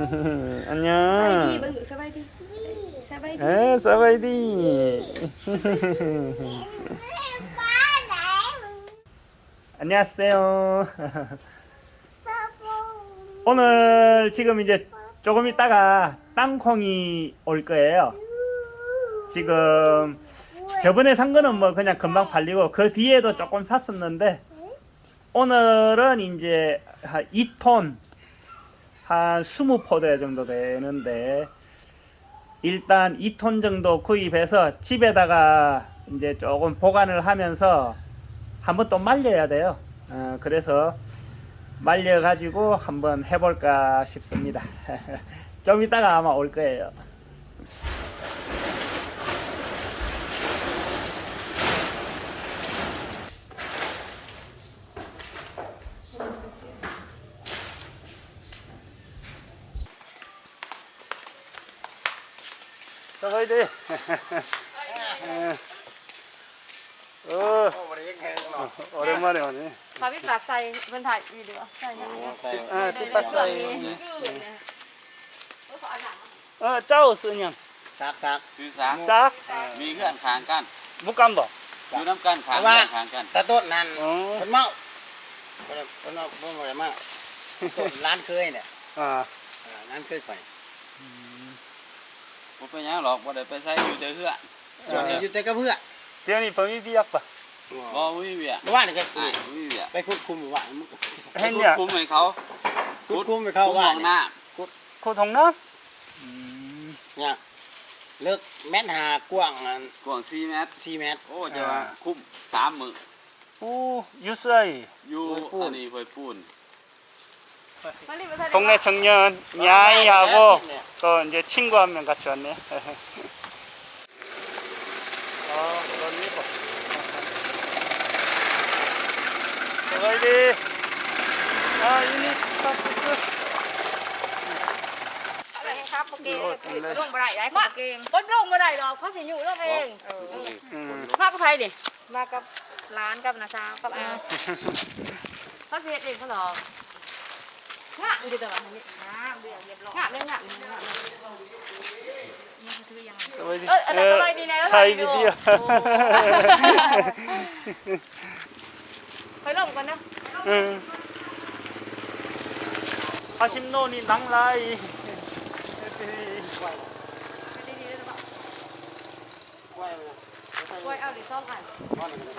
안녕. 사바이디. 사바이디. 안녕하세요. 오늘 지금 이제 조금 있다가 땅콩이 올 거예요. 지금 저번에 산 거는 뭐 그냥 금방 팔리고 그 뒤에도 조금 샀었는데 오늘은 이제 2톤 한 20포대 정도 되는데 일단 2톤 정도 구입해서 집에다가 이제 조금 보관을 하면서 한번 또 말려야 돼요. 어, 그래서 말려 가지고 한번 해볼까 싶습니다. 좀 이따가 아마 올 거예요. เยดิเออเออโอ้ริยังแข็รอโอ้เดี๋ยวมาเดี๋ยวนี้พาพี่ปากใส่เนถ่ายวีดีโอใส่เงี้ยอ่ช่ปากใส่นี่เออเจ้าซื้อยังซักซักซื้อซักซักมีเพื่อนขางกันบุกกำนบอกอยู่น้ำกันขางกันขางกันตะต้นนั่นคนเมาคนเมาคนเมาคนเมากร้านเคยเนี่ยร้านเคยไป บไปยังหรอกบ่ได้ไปใช้อยู่แต่เพื่ออยู่แต่กับเพื่อเที่ยนี้เพิ่งมีเบียกปะบ่มีเวียกเมื่ว่านี่ก็ไม่มีเวียกไปคุดคุมหมู่บ้าเห็นเนี่ยคุดคุมให้เขาคุดคุมไปเข้าค้าห้นองน้โคตรทองน้เนี่ยเลิกแมตรหากว้างอักว้าง4เมตร สี่เมตร โอ้จะว่าคุ้มสามมือำอู้อยูเซยอยู่อันนี้เผยปูน 동네 청년 야이하고 또 이제 친구 한 명 같이 왔네. 아, 그러니까. 사바이디. 아, 유니 스타트스. อะไรครับโอเคลงบ่ได้ได้ครับโอเคบ่ลงบ่ได้ดอกเขาสิอยู่ลงเอง 음. มากับใครดิมากับร้านกับนาซาวกับอาเขาสิเฮ็ดเองเขาหรอก งะอยู่แต่ว่าอันนี้งะเรียบร้อยงงะงะสวัสดีเอออะไรสบไยดีนะไทยดีเดียไปลงกันนะอาชิมโนนี่นังไร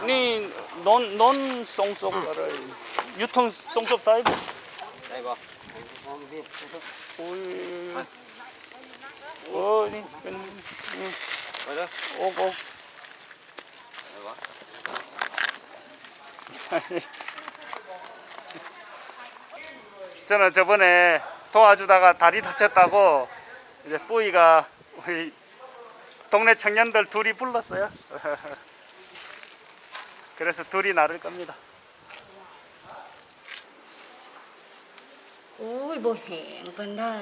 นี่นนนส่งส่งอะไรยุทธงส่งส่งได้ได้ปะ 저는 저번에 도와주다가 다리 다쳤다고 이제 뿌이가 우리 동네 청년들 둘이 불렀어요. 그래서 둘이 나를 겁니다. อ้ยบ่แหงกันได้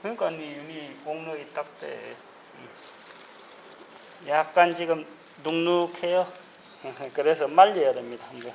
그러니까 니, 니 공력이 딱 돼. 약간 지금 눅눅해요. 그래서 말려야 됩니다. 한번.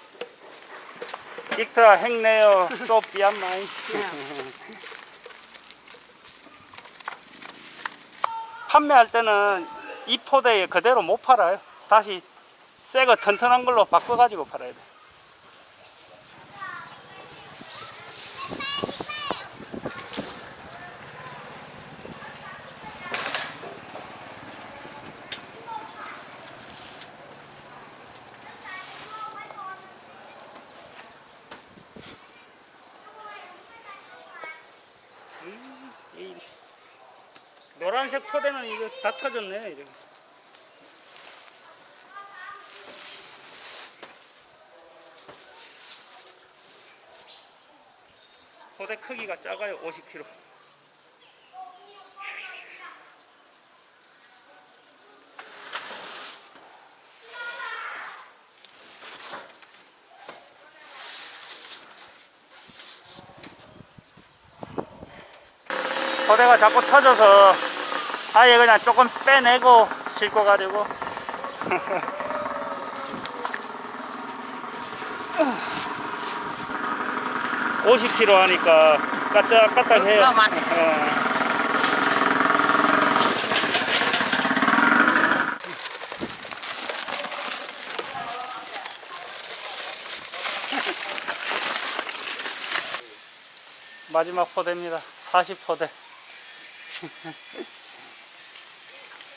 익타 행네요. 소비안 마이. 판매할 때는 이 포대에 그대로 못 팔아요. 다시 새거 튼튼한 걸로 바꿔가지고 팔아야 돼. 노란색 포대는 이거 다 터졌네 이렇게. 포대 크기가 작아요 50kg 포대가 자꾸 터져서 아예 그냥 조금 빼내고 싣고 가려고 50kg 하니까 까딱까딱해요. 어. 마지막 포대입니다. 40포대.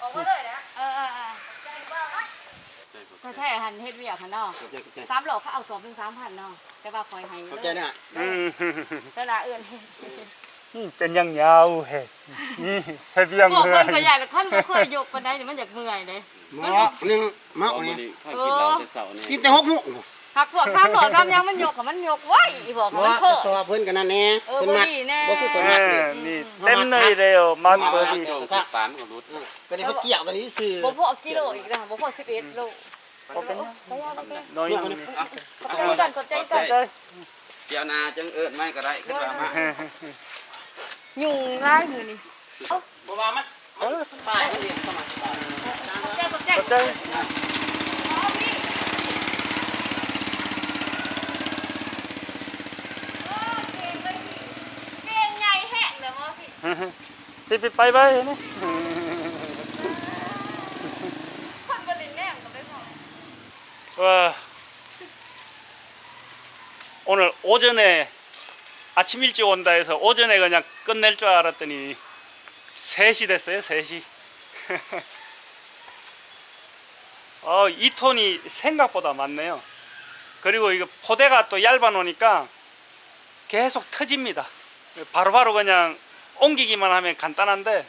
ออกมาเลยนะเออเออเออถ้าแท้หันเฮ็ดเวียกหันเนาะเข้าใจเข้าใจสามหลอกเขาเอาสอบถึงสามพันเนาะแต่ว่าคอยให้เข้าใจเนี่ย 음. ตลาดอื่นเป็นยังยาวเฮ้นี่เฮ้ยยังบอกเมื่อเพิ่นก็ยใหญ่แล้วท่านบ่เคยยกปานใดนี่มันอยากเมื่อยเลยหมอหนึ่งหมอเอาเนี่มื้ยอนี้ข้อยกินเหล้าแต่เช้านี่กินแต่หกโมง หักพวกสามหลอกทำยังมันยกกับมันยกไว้อีบอกหมว่าอมันเพิ่สอบเพิ่นกันนั่นแน่เออเพิ่นบ่มัดดีแน่ บ่คือคนเอมัดอนี่นี่เต็มเลยเดียวมัดเอาเบอร์น้ำดีโยกสิปานก็รุดก็ได้เพิ่นเกี่ยวกันนี่ซื่อบ่พอกิโลอีกนะบ่พอ11โลโอเคไปยาไปน้อยนี่ขอบใจกันขอบใจกันใจเดี๋ยวนาจังเอิ้นไม่ก็ได้ขึ้นมามายุงง่ายมือนี่บ่ว่ามันเออป้ายมันเรียนสมัครขอบใจขอบใจใจ พี่ พี่พี่ไปไปนี่ คนบริณแน่ก็ไม่พอ 와 오늘 오전에 아침 일찍 온다 해서 오전에 그냥 끝낼 줄 알았더니 3시 됐어요 3시 어, 2톤이 생각보다 많네요 그리고 이거 포대가 또 얇아 놓으니까 계속 터집니다 바로바로 그냥 옮기기만 하면 간단한데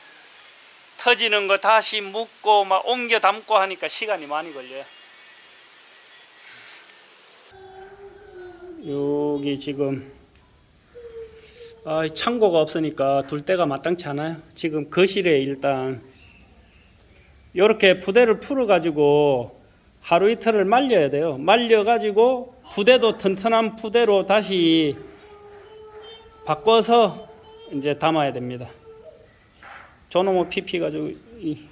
터지는 거 다시 묶고 막 옮겨 담고 하니까 시간이 많이 걸려요 여기 지금 아, 이 창고가 없으니까 둘 데가 마땅치 않아요. 지금 거실에 일단 이렇게 부대를 풀어 가지고 하루 이틀을 말려야 돼요. 말려 가지고 부대도 튼튼한 부대로 다시 바꿔서 이제 담아야 됩니다. 저놈의 피피 가지고 이,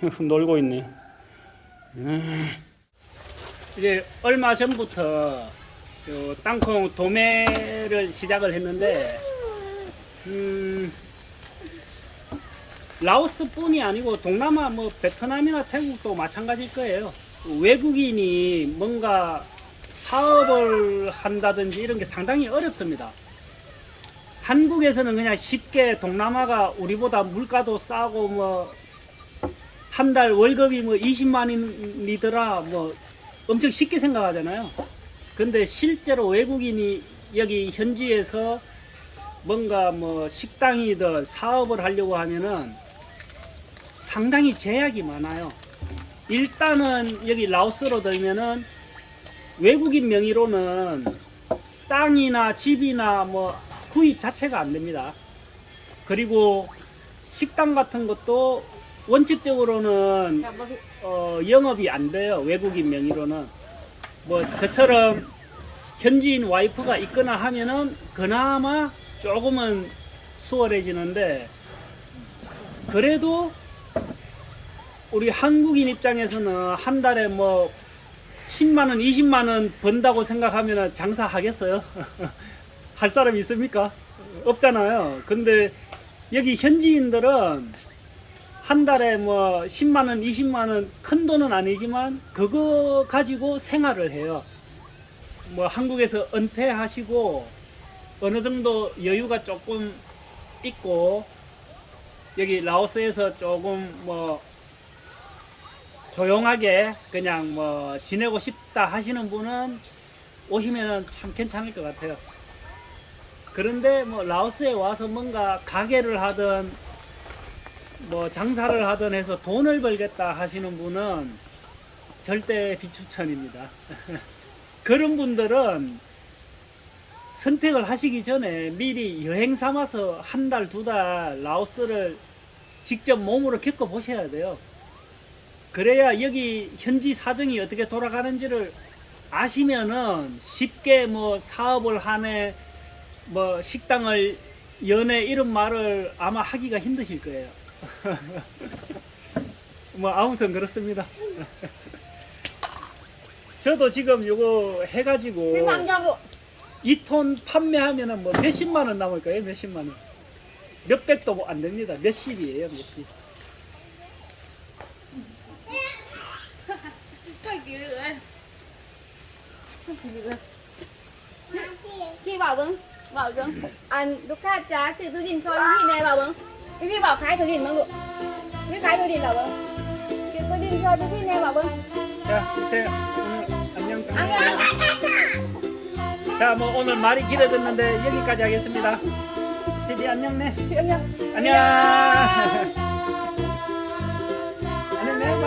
놀고 있네요. 음. 이제 얼마 전부터 요 땅콩 도매를 시작을 했는데 음, 라오스뿐이 아니고 동남아 뭐 베트남이나 태국도 마찬가지일 거예요. 외국인이 뭔가 사업을 한다든지 이런 게 상당히 어렵습니다. 한국에서는 그냥 쉽게 동남아가 우리보다 물가도 싸고 뭐 한 달 월급이 뭐 20만 원이더라 뭐 엄청 쉽게 생각하잖아요. 근데 실제로 외국인이 여기 현지에서 뭔가 뭐 식당이든 사업을 하려고 하면은 상당히 제약이 많아요. 일단은 여기 라오스로 들면은 외국인 명의로는 땅이나 집이나 뭐 구입 자체가 안 됩니다. 그리고 식당 같은 것도 원칙적으로는 어, 영업이 안 돼요. 외국인 명의로는. 뭐 저처럼 현지인 와이프가 있거나 하면은 그나마 조금은 수월해지는데 그래도 우리 한국인 입장에서는 한 달에 뭐 10만 원, 20만 원 번다고 생각하면 장사하겠어요? 할 사람 있습니까? 없잖아요. 근데 여기 현지인들은 한 달에 뭐 10만 원, 20만 원 큰 돈은 아니지만 그거 가지고 생활을 해요. 뭐 한국에서 은퇴하시고 어느 정도 여유가 조금 있고 여기 라오스에서 조금 뭐 조용하게 그냥 뭐 지내고 싶다 하시는 분은 오시면은 참 괜찮을 것 같아요. 그런데 뭐 라오스에 와서 뭔가 가게를 하든 뭐 장사를 하든 해서 돈을 벌겠다 하시는 분은 절대 비추천입니다. 그런 분들은 선택을 하시기 전에 미리 여행 삼아서 한 달, 두 달 라오스를 직접 몸으로 겪어 보셔야 돼요. 그래야 여기 현지 사정이 어떻게 돌아가는지를 아시면은 쉽게 뭐 사업을 하네, 뭐 식당을 연애 이런 말을 아마 하기가 힘드실 거예요. 뭐 아무튼 그렇습니다. 저도 지금 요거 해가지고 Cái măng cho vụ. 이톤 판매하면은 뭐 몇십만 원 남을 거예요, 몇십만 원. 몇백도 안 됩니다. 몇십이에요, 몇십. บอกจังอันลูกค้าจ้าซื้อทุดินซอยพี่แน่บอกเบิ้งพี่พี่บอกขายทุดินมั้งลูกพี่ขายทุดินเหรอเบิ้งซื้อทุดินซอยพี่พี่แน่บอกเบิ้ง 자, 태양 오늘 안녕. 안녕. 자, 뭐 오늘 말이 길어졌는데 여기까지 하겠습니다. TV 안녕네. 안녕. 안녕. 안녕네. 뭐?